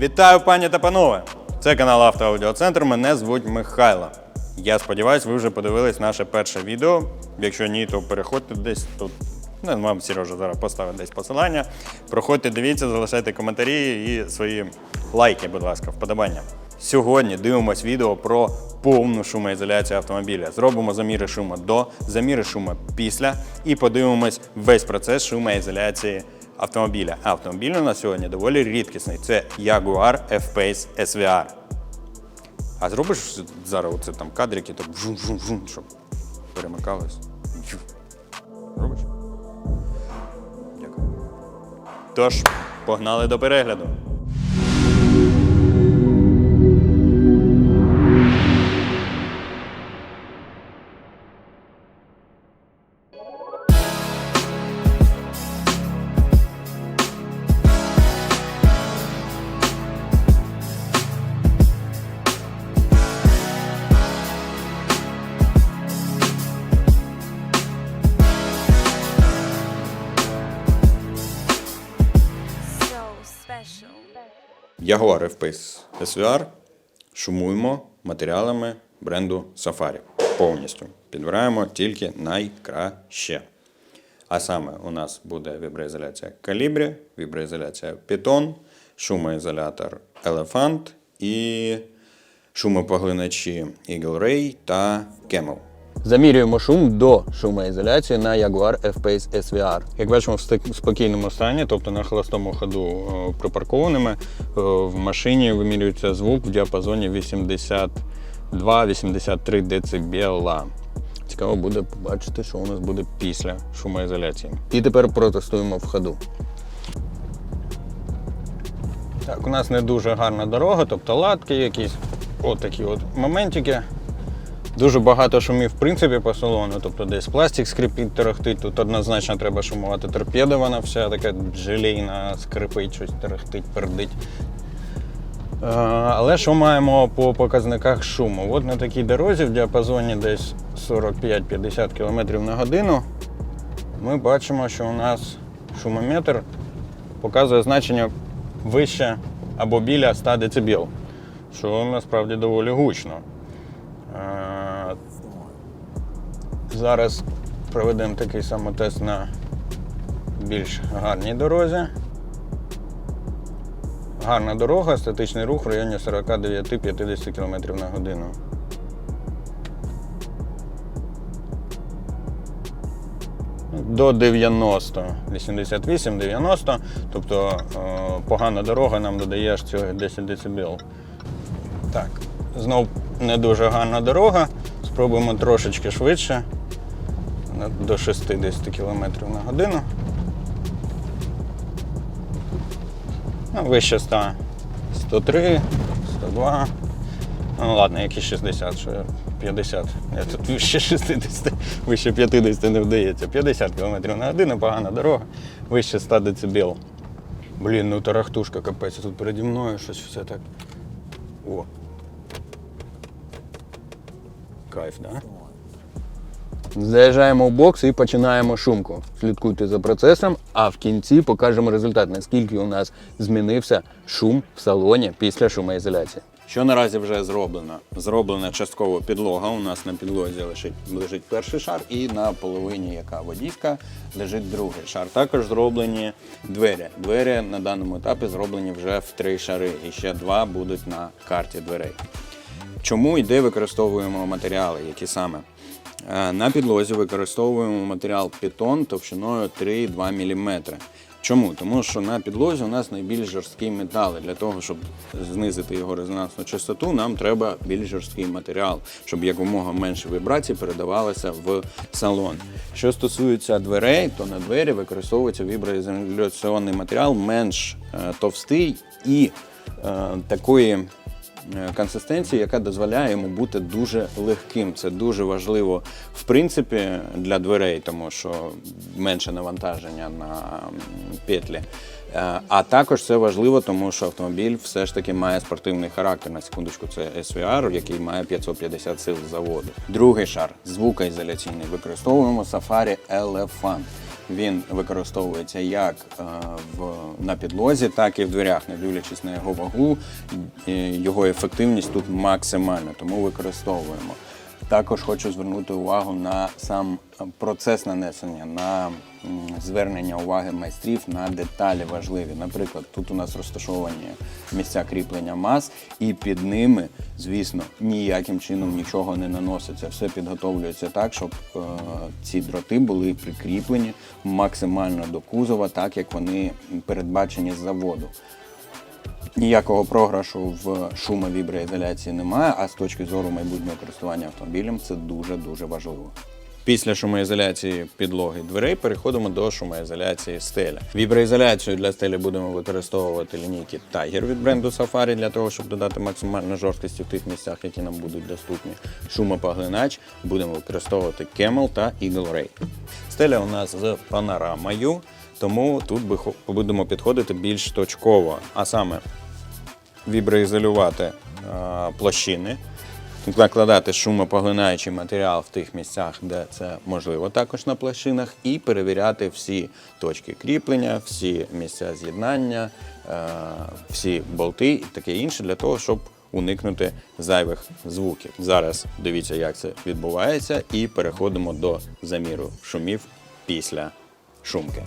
Вітаю, пані та панове! Це канал Автоаудіоцентр. Мене звуть Михайло. Я сподіваюся, ви вже подивились наше перше відео. Якщо ні, то переходьте десь тут. Ну, вам Сережа зараз поставить десь посилання. Проходьте, дивіться, залишайте коментарі і свої лайки, будь ласка, вподобання. Сьогодні дивимось відео про повну шумоізоляцію автомобіля. Зробимо заміри шуму до, заміри шуму після і подивимось весь процес шумоізоляції. Автомобіль у нас сьогодні доволі рідкісний. Це Jaguar F-Pace SVR. А зробиш зараз оце там кадрики, так жун-жун-жун, щоб перемикалось. Робиш? Дякую. Тож, погнали до перегляду. Special. F-Pace SVR шумуємо матеріалами бренду Safari. Повністю. Підбираємо тільки найкраще. А саме у нас буде віброізоляція Calibri, віброізоляція Python, шумоізолятор Elephant і шумопоглиначі Eagle Ray та Camel. Замірюємо шум до шумоізоляції на Jaguar F-Pace SVR. Як бачимо, в спокійному стані, тобто на холостому ходу е, припаркованими, е, в машині вимірюється звук в діапазоні 82-83 дБ. Цікаво буде побачити, що у нас буде після шумоізоляції. І тепер протестуємо в ходу. Так, у нас не дуже гарна дорога, тобто латки якісь, от такі от моментики. Дуже багато шумів, в принципі, по салону. Тобто десь пластик скрипить, торохтить. Тут однозначно треба шумувати. Торпеда вона вся така желейна, скрипить, щось торохтить, пердить. Е, Але що маємо по показниках шуму? От на такій дорозі в діапазоні десь 45-50 км на годину ми бачимо, що у нас шумометр показує значення вище або біля 100 дБ, що насправді доволі гучно. Зараз проведемо такий самотест на більш гарній дорозі. Гарна дорога, статичний рух в районі 49-50 км на годину. До 90, 88-90, тобто е, погана дорога нам додає аж цього 10 дБ. Так, знов не дуже гарна дорога. Спробуємо трошечки швидше. До 60 км на годину. Ну, вище 100. 103, 102. Ну ладно, які 60, що 50. Я тут вище 60, вище 50 не вдається. 50 км на годину, погана дорога, вище 100 дБ. Блін, ну тарахтушка капець, тут переді мною щось все так. О. Кайф, да? Заїжджаємо в бокс і починаємо шумку. Слідкуйте за процесом, а в кінці покажемо результат, наскільки у нас змінився шум в салоні після шумоізоляції. Що наразі вже зроблено? Зроблена частково підлога. У нас на підлозі лежить, лежить перший шар, і на половині, яка водійська, лежить другий шар. Також зроблені двері. Двері на даному етапі зроблені вже в три шари, і ще два будуть на карті дверей. Чому і де використовуємо матеріали, які саме? Е, На підлозі використовуємо матеріал Python товщиною 3,2 мм. Чому? Тому що на підлозі у нас найбільш жорсткі метали. Для того, щоб знизити його резонансну частоту, нам треба більш жорсткий матеріал, щоб якомога менше вібрацій передавалося в салон. Що стосується дверей, то на двері використовується віброізоляційний матеріал менш е, товстий і е, такої консистенції, яка дозволяє йому бути дуже легким. Це дуже важливо в принципі для дверей, тому що менше навантаження на петлі. Е, А також це важливо, тому що автомобіль все ж таки має спортивний характер. На секундочку, це SVR, який має 550 сил заводу. Другий шар звукоізоляційний. Використовуємо Safari Elephant. Він використовується як е, в, на підлозі, так і в дверях, не дивлячись на його вагу. Його ефективність тут максимальна, тому використовуємо. Також хочу звернути увагу на сам е, процес нанесення, на звернення уваги майстрів на деталі важливі. Наприклад, тут у нас розташовані місця кріплення мас, і під ними, звісно, ніяким чином нічого не наноситься. Все підготовлюється так, щоб е, ці дроти були прикріплені максимально до кузова, так як вони передбачені з заводу. Ніякого програшу в шумовіброізоляції немає, а з точки зору майбутнього користування автомобілем це дуже-дуже важливо. Після шумоізоляції підлоги дверей переходимо до шумоізоляції стеля. Віброізоляцію для стелі будемо використовувати лінійки Tiger від бренду Safari для того, щоб додати максимальну жорсткість в тих місцях, які нам будуть доступні. Шумопоглинач будемо використовувати Camel та Eagle Ray. Стеля у нас з панорамою, тому тут будемо підходити більш точково, а саме віброізолювати е, площини, накладати шумопоглинаючий матеріал в тих місцях, де це можливо, також на площинах, і перевіряти всі точки кріплення, всі місця з'єднання, е, всі болти і таке інше для того, щоб уникнути зайвих звуків. Зараз дивіться, як це відбувається, і переходимо до заміру шумів після шумки.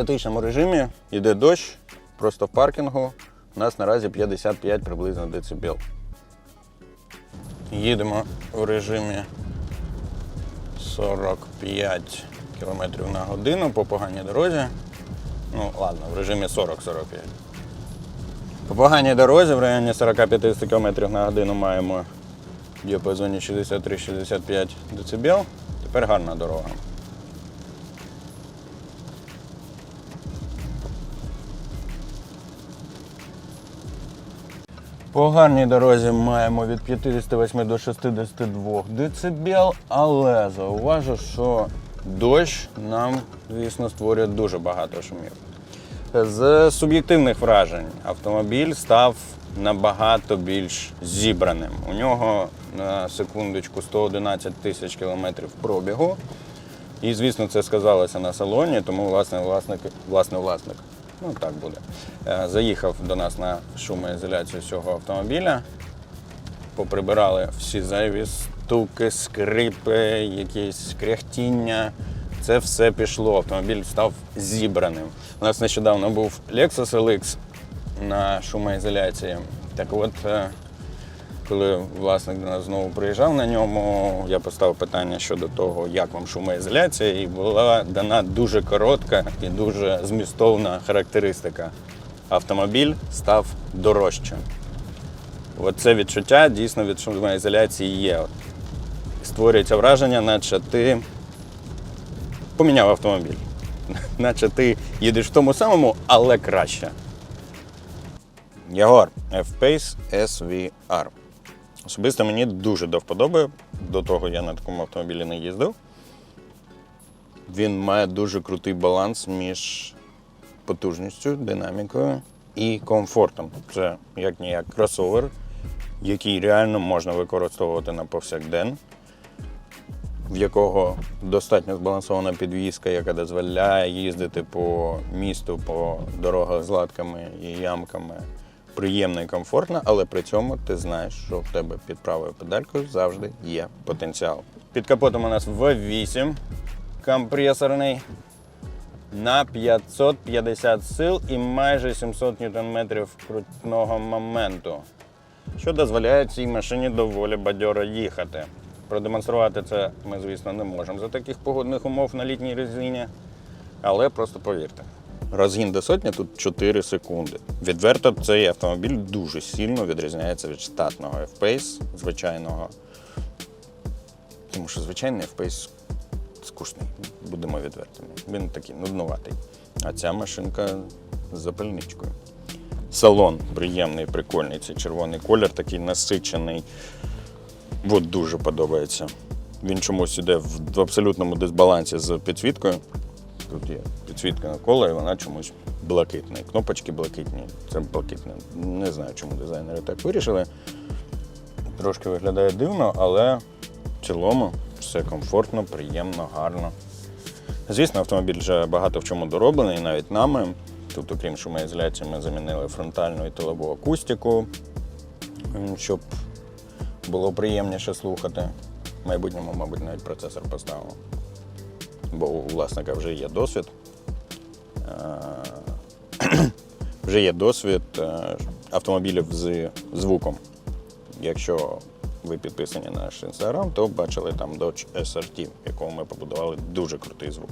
Статичному режимі йде дощ, просто в паркінгу. У нас наразі 55 приблизно децибел. Їдемо в режимі 45 км на годину по поганій дорозі. Ну, ладно, в режимі 40-45. По поганій дорозі в районі 40-50 км на годину маємо в діапазоні 63-65 дБ. Тепер гарна дорога. По гарній дорозі маємо від 58 до 62 дБ, але зауважу, що дощ нам, звісно, створює дуже багато шумів. З суб'єктивних вражень автомобіль став набагато більш зібраним. У нього на секундочку 111 тисяч кілометрів пробігу. І, звісно, це сказалося на салоні, тому власне власник, власне, власник, ну так буде, е, заїхав до нас на шумоізоляцію цього автомобіля. Поприбирали всі зайві стуки, скрипи, якісь кряхтіння. Це все пішло. Автомобіль став зібраним. У нас нещодавно був Lexus LX на шумоізоляції. Так от, е, коли власник до нас знову приїжджав на ньому, я поставив питання щодо того, як вам шумоізоляція, і була дана дуже коротка і дуже змістовна характеристика. Автомобіль став дорожчим. От це відчуття дійсно від шумоізоляції є. Створюється враження, наче ти поміняв автомобіль. Наче ти їдеш в тому самому, але краще. Ягуар F-Pace SVR. Особисто мені дуже до вподоби. До того я на такому автомобілі не їздив. Він має дуже крутий баланс між потужністю, динамікою і комфортом. Це як ніяк кросовер, який реально можна використовувати на повсякден, в якого достатньо збалансована підвізка, яка дозволяє їздити по місту, по дорогах з латками і ямками. Приємно і комфортно, але при цьому ти знаєш, що в тебе під правою педалькою завжди є потенціал. Під капотом у нас V8 компресорний на 550 сил і майже 700 ньютон-метрів крутного моменту. що дозволяє цій машині доволі бадьоро їхати. Продемонструвати це ми, звісно, не можемо за таких погодних умов на літній резині, але просто повірте. Розгін до сотні тут 4 секунди. Відверто, цей автомобіль дуже сильно відрізняється від штатного F-Pace, звичайного. Тому що звичайний F-Pace скучний, будемо відвертими. Він такий нуднуватий. А ця машинка з запальничкою. Салон приємний, прикольний. Цей червоний колір, такий насичений. От дуже подобається. Він чомусь іде в абсолютному дисбалансі з підсвіткою. Тут є підсвітка навколо, і вона чомусь блакитна. Кнопочки блакитні. Це блакитне. Не знаю, чому дизайнери так вирішили. Трошки виглядає дивно, але в цілому все комфортно, приємно, гарно. Звісно, автомобіль вже багато в чому дороблений, навіть нами. Тут, окрім шумоізоляції, ми замінили фронтальну і тилову акустику, щоб було приємніше слухати. В майбутньому, мабуть, навіть процесор поставимо. Бо у власника вже є досвід. Е, Вже є досвід е, автомобілів з звуком. Якщо ви підписані на наш інстаграм, то бачили там Dodge SRT, в якому ми побудували дуже крутий звук.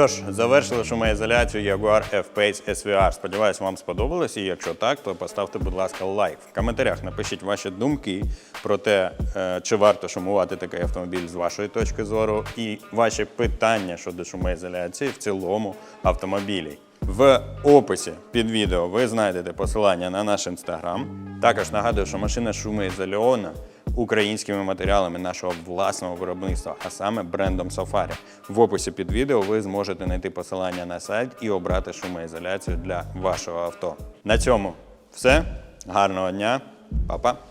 Тож, завершили шумоізоляцію Jaguar F-Pace SVR. Сподіваюсь, вам сподобалось. І якщо так, то поставте, будь ласка, лайк. В коментарях напишіть ваші думки про те, е, чи варто шумувати такий автомобіль з вашої точки зору, і ваші питання щодо шумоізоляції в цілому автомобілі. В описі під відео ви знайдете посилання на наш інстаграм. Також нагадую, що машина шумоізольована українськими матеріалами нашого власного виробництва, а саме брендом Safari. В описі під відео ви зможете знайти посилання на сайт і обрати шумоізоляцію для вашого авто. На цьому все. Гарного дня, Па-па!